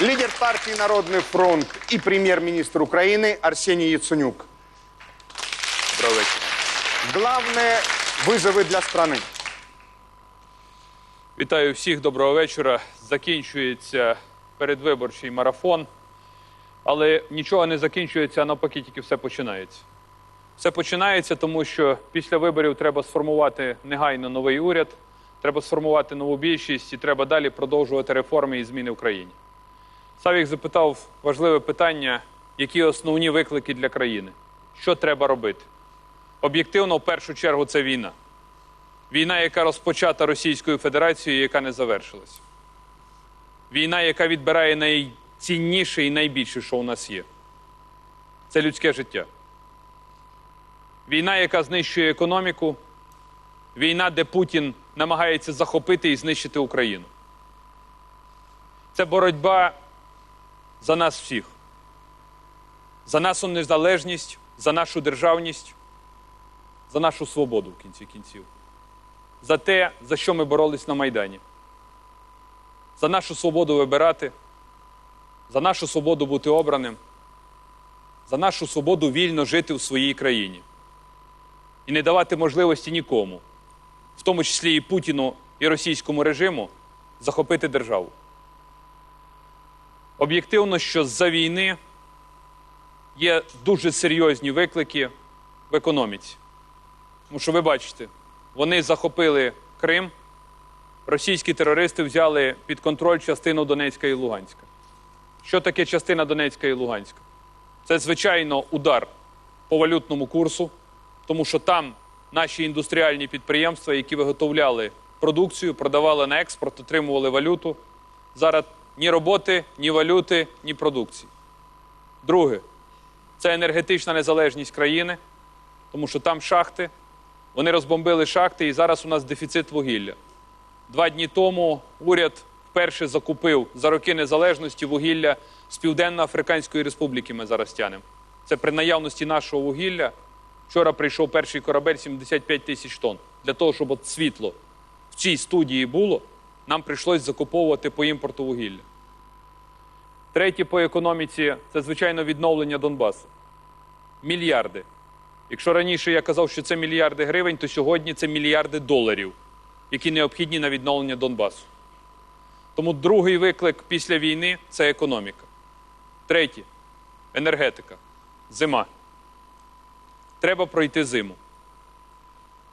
лидер партии «Народный фронт» и премьер-министр Украины Арсений Яценюк. Доброго вечора. Главные вызовы для страны. Вітаю всіх, доброго вечора. Закінчується передвиборчий марафон, але нічого не закінчується, а навпаки, тільки все починається. Все починається, тому що після виборів треба сформувати негайно новий уряд, треба сформувати нову більшість і треба далі продовжувати реформи і зміни в країні. Савік запитав важливе питання, які основні виклики для країни, що треба робити. Об'єктивно, в першу чергу, це війна. Війна, яка розпочата Російською Федерацією, яка не завершилась. Війна, яка відбирає найцінніше і найбільше, що у нас є. Це людське життя. Війна, яка знищує економіку. Війна, де Путін намагається захопити і знищити Україну. Це боротьба за нас всіх. За нашу незалежність, за нашу державність, за нашу свободу в кінці кінців за те, за що ми боролись на Майдані, за нашу свободу вибирати, за нашу свободу бути обраним, за нашу свободу вільно жити у своїй країні і не давати можливості нікому, в тому числі і Путіну і російському режиму, захопити державу. Об'єктивно, що з-за війни є дуже серйозні виклики в економіці. Тому що ви бачите, вони захопили Крим, російські терористи взяли під контроль частину Донецька і Луганська. Що таке частина Донецька і Луганська? Це, звичайно, удар по валютному курсу, тому що там наші індустріальні підприємства, які виготовляли продукцію, продавали на експорт, отримували валюту. Зараз ні роботи, ні валюти, ні продукції. Друге, це енергетична незалежність країни, тому що там шахти, вони розбомбили шахти, і зараз у нас дефіцит вугілля. Два дні тому уряд вперше закупив за роки незалежності вугілля з Південно-Африканської Республіки. Ми зараз тянемо. Це при наявності нашого вугілля. Вчора прийшов перший корабель 75 тисяч тонн. Для того, щоб от світло в цій студії було, нам прийшлось закуповувати по імпорту вугілля. Третє по економіці це, звичайно, відновлення Донбасу. Мільярди. Якщо раніше я казав, що це мільярди гривень, то сьогодні це мільярди доларів, які необхідні на відновлення Донбасу. Тому другий виклик після війни це економіка. Третє енергетика. Зима. Треба пройти зиму.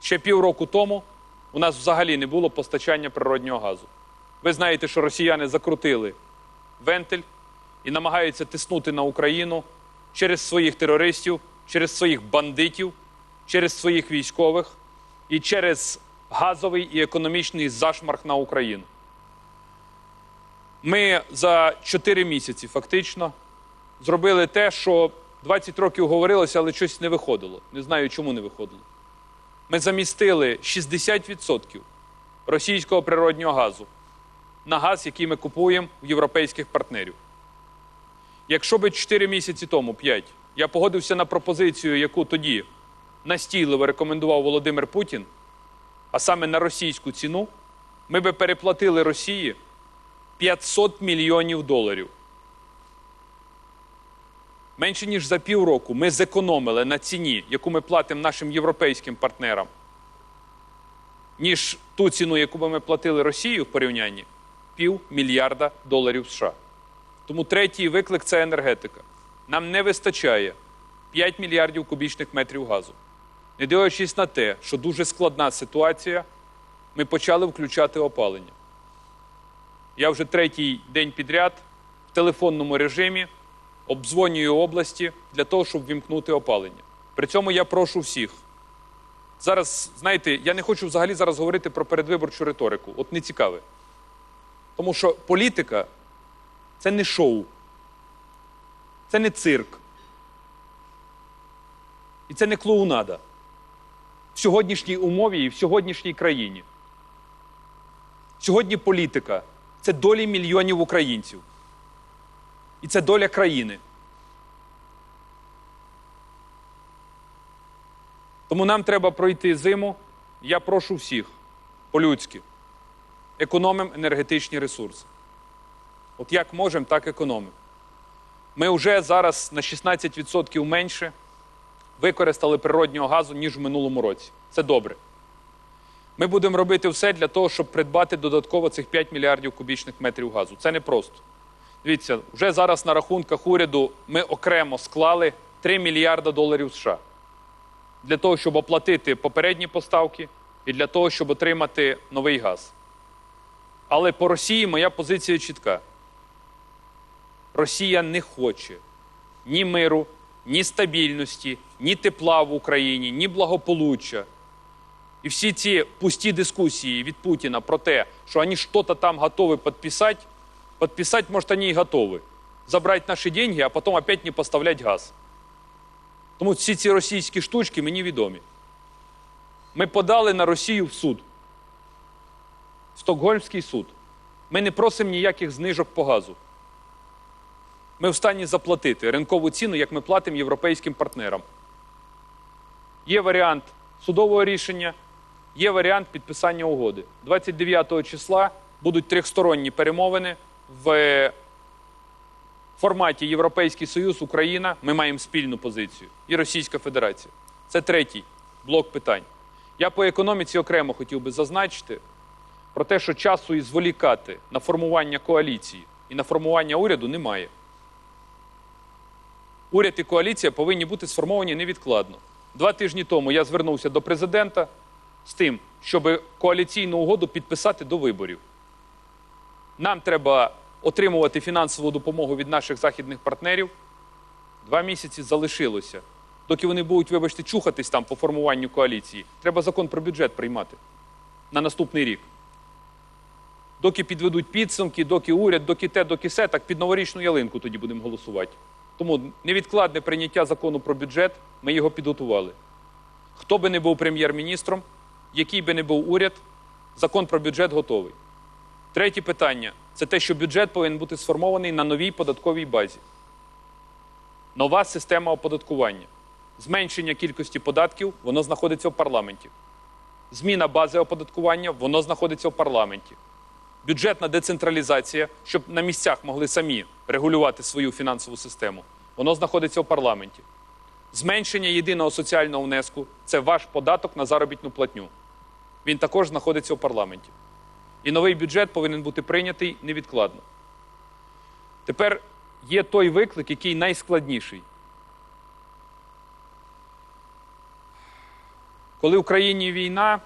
Ще півроку тому у нас взагалі не було постачання природнього газу. Ви знаєте, що росіяни закрутили вентиль і намагаються тиснути на Україну через своїх терористів, через своїх бандитів, через своїх військових і через газовий і економічний зашмарк на Україну. Ми за 4 місяці фактично зробили те, що 20 років говорилося, але щось не виходило. Не знаю, чому не виходило. Ми замістили 60% російського природнього газу на газ, який ми купуємо в європейських партнерів. Якщо би 4 місяці тому, 5, я погодився на пропозицію, яку тоді настійливо рекомендував Володимир Путін, а саме на російську ціну, ми би переплатили Росії 500 мільйонів доларів. Менше ніж за півроку ми зекономили на ціні, яку ми платимо нашим європейським партнерам, ніж ту ціну, яку би ми платили Росії в порівнянні пів мільярда доларів США. Тому третій виклик це енергетика. Нам не вистачає 5 мільярдів кубічних метрів газу. Не дивлячись на те, що дуже складна ситуація, ми почали включати опалення. Я вже третій день підряд в телефонному режимі обдзвонюю області для того, щоб вімкнути опалення. При цьому я прошу всіх. Зараз, знаєте, я не хочу взагалі зараз говорити про передвиборчу риторику. От не цікаве. Тому що політика це не шоу, це не цирк. І це не клоунада в сьогоднішній умові і в сьогоднішній країні. Сьогодні політика це долі мільйонів українців. І це доля країни. Тому нам треба пройти зиму. Я прошу всіх по-людськи. Економимо енергетичні ресурси. От як можемо, так економимо. Ми вже зараз на 16% менше використали природнього газу, ніж в минулому році. Це добре. Ми будемо робити все для того, щоб придбати додатково цих 5 мільярдів кубічних метрів газу. Це не просто. Дивіться, вже зараз на рахунках уряду ми окремо склали 3 мільярда доларів США для того, щоб оплатити попередні поставки і для того, щоб отримати новий газ. Але по Росії моя позиція чітка. Росія не хоче ні миру, ні стабільності, ні тепла в Україні, ні благополуччя. І всі ці пусті дискусії від Путіна про те, що вони щось там готові підписати, підписати, може, вони і готові. Забрати наші деньги, а потім опять не поставляти газ. Тому всі ці російські штучки мені відомі. Ми подали на Росію в суд, Стокгольмський суд. Ми не просимо ніяких знижок по газу. Ми в стані заплатити ринкову ціну, як ми платимо європейським партнерам. Є варіант судового рішення, є варіант підписання угоди. 29 числа будуть трьохсторонні перемовини в форматі Європейський Союз, Україна. Ми маємо спільну позицію і Російська Федерація. Це третій блок питань. Я по економіці окремо хотів би зазначити про те, що часу і зволікати на формування коаліції і на формування уряду немає. Уряд і коаліція повинні бути сформовані невідкладно. Два тижні тому я звернувся до президента з тим, щоб коаліційну угоду підписати до виборів. Нам треба отримувати фінансову допомогу від наших західних партнерів. Два місяці залишилося. Доки вони будуть, вибачте, чухатись там по формуванню коаліції, треба закон про бюджет приймати на наступний рік. Доки підведуть підсумки, доки уряд, доки те, доки се, так під новорічну ялинку тоді будемо голосувати. Тому невідкладне прийняття закону про бюджет, ми його підготували. Хто би не був прем'єр-міністром, який би не був уряд, закон про бюджет готовий. Третє питання це те, що бюджет повинен бути сформований на новій податковій базі. Нова система оподаткування. Зменшення кількості податків воно знаходиться в парламенті. Зміна бази оподаткування воно знаходиться в парламенті. Бюджетна децентралізація, щоб на місцях могли самі регулювати свою фінансову систему, воно знаходиться в парламенті. Зменшення єдиного соціального внеску це ваш податок на заробітну платню. Він також знаходиться в парламенті. І новий бюджет повинен бути прийнятий невідкладно. Тепер є той виклик, який найскладніший. Коли в Україні війна,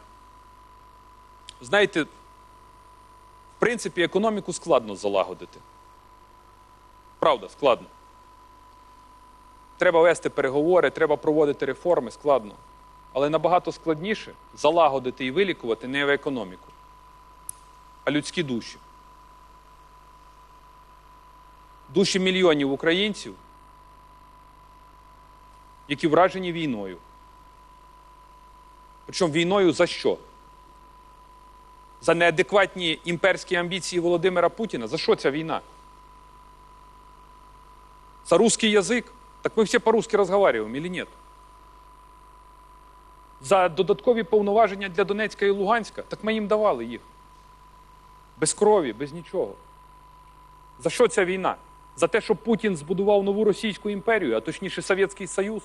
знаєте, принципі, економіку складно залагодити. Правда, складно. Треба вести переговори, треба проводити реформи, складно. Але набагато складніше залагодити і вилікувати не економіку, а людські душі. Душі мільйонів українців, які вражені війною. Причому війною за що? За неадекватні імперські амбіції Володимира Путіна? За що ця війна? За русский язик? Так ми всі по-русски розмовляємо, или нет? За додаткові повноваження для Донецька і Луганська? Так ми їм давали їх. Без крові, без нічого. За що ця війна? За те, що Путін збудував нову Російську імперію, а точніше Совєтський Союз?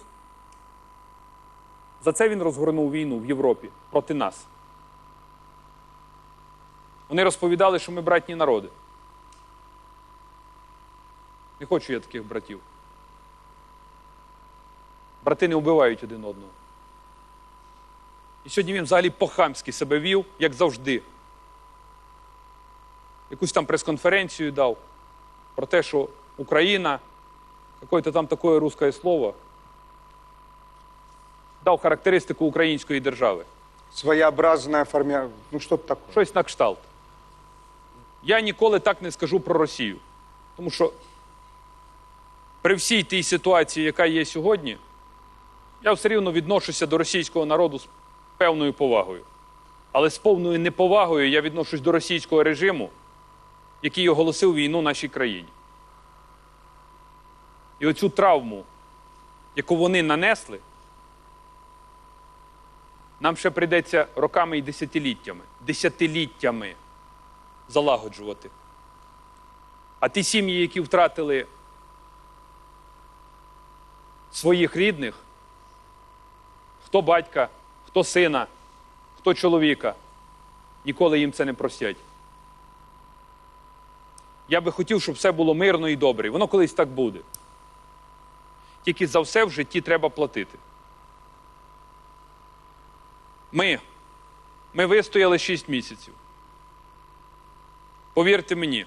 За це він розгорнув війну в Європі проти нас. Вони розповідали, що ми братні народи. Не хочу я таких братів. Брати не вбивають один одного. І сьогодні він взагалі по-хамськи себе вів, як завжди. Якусь там прес-конференцію дав про те, що Україна, какое-то там таке русське слово, дав характеристику української держави. Своеобразная формя... Ну, что-то такое. Щось на кшталт. Я ніколи так не скажу про Росію. Тому що при всій тій ситуації, яка є сьогодні, я все рівно відношуся до російського народу з певною повагою. Але з повною неповагою я відношусь до російського режиму, який оголосив війну нашій країні. І оцю травму, яку вони нанесли, нам ще прийдеться роками і десятиліттями, десятиліттями залагоджувати. А ті сім'ї, які втратили своїх рідних, хто батька, хто сина, хто чоловіка, ніколи їм це не простять. Я би хотів, щоб все було мирно і добре. Воно колись так буде. Тільки за все в житті треба платити. Ми, ми вистояли 6 місяців. Повірте мені,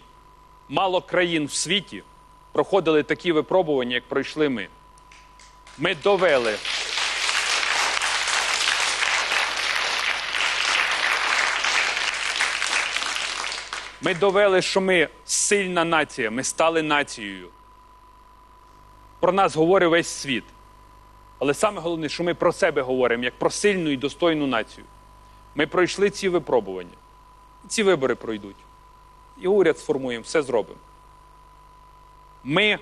мало країн в світі проходили такі випробування, як пройшли ми. Ми довели. Ми довели, що ми сильна нація, ми стали нацією. Про нас говорить весь світ. Але саме головне, що ми про себе говоримо як про сильну і достойну націю. Ми пройшли ці випробування. Ці вибори пройдуть. І уряд сформуємо, все зробимо. Ми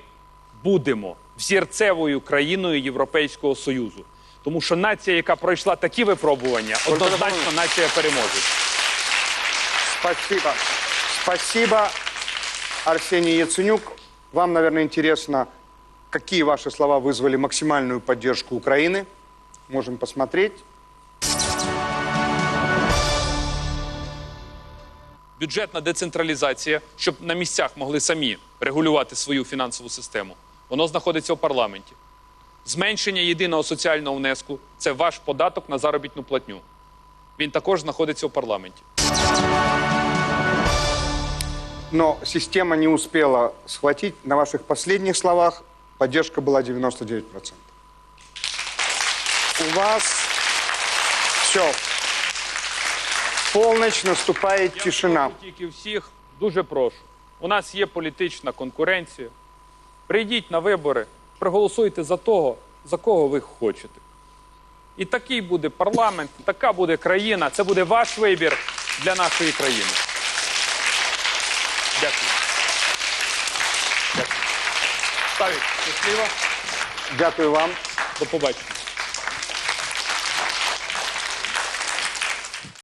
будемо взірцевою країною Європейського Союзу. Тому що нація, яка пройшла такі випробування, однозначно нація переможе. Спасибо. Спасибо, Арсений Яценюк. Вам, наверное, интересно, какие ваши слова вызвали максимальную поддержку Украины. Можем посмотреть. Бюджетна децентралізація, щоб на місцях могли самі регулювати свою фінансову систему. Воно знаходиться в парламенті. Зменшення єдиного соціального внеску це ваш податок на заробітну платню. Він також знаходиться в парламенті. Но система не успела схватить. На ваших последних словах поддержка была 99%. У вас все. Полночь наступает Я тишина. тільки всіх дуже прошу. У нас є політична конкуренція. Прийдіть на вибори, проголосуйте за того, за кого ви хочете. І такий буде парламент, така буде країна. Це буде ваш вибір для нашої країни. Дякую. Дякую. Ставіть щасливо. Дякую вам. До побачення.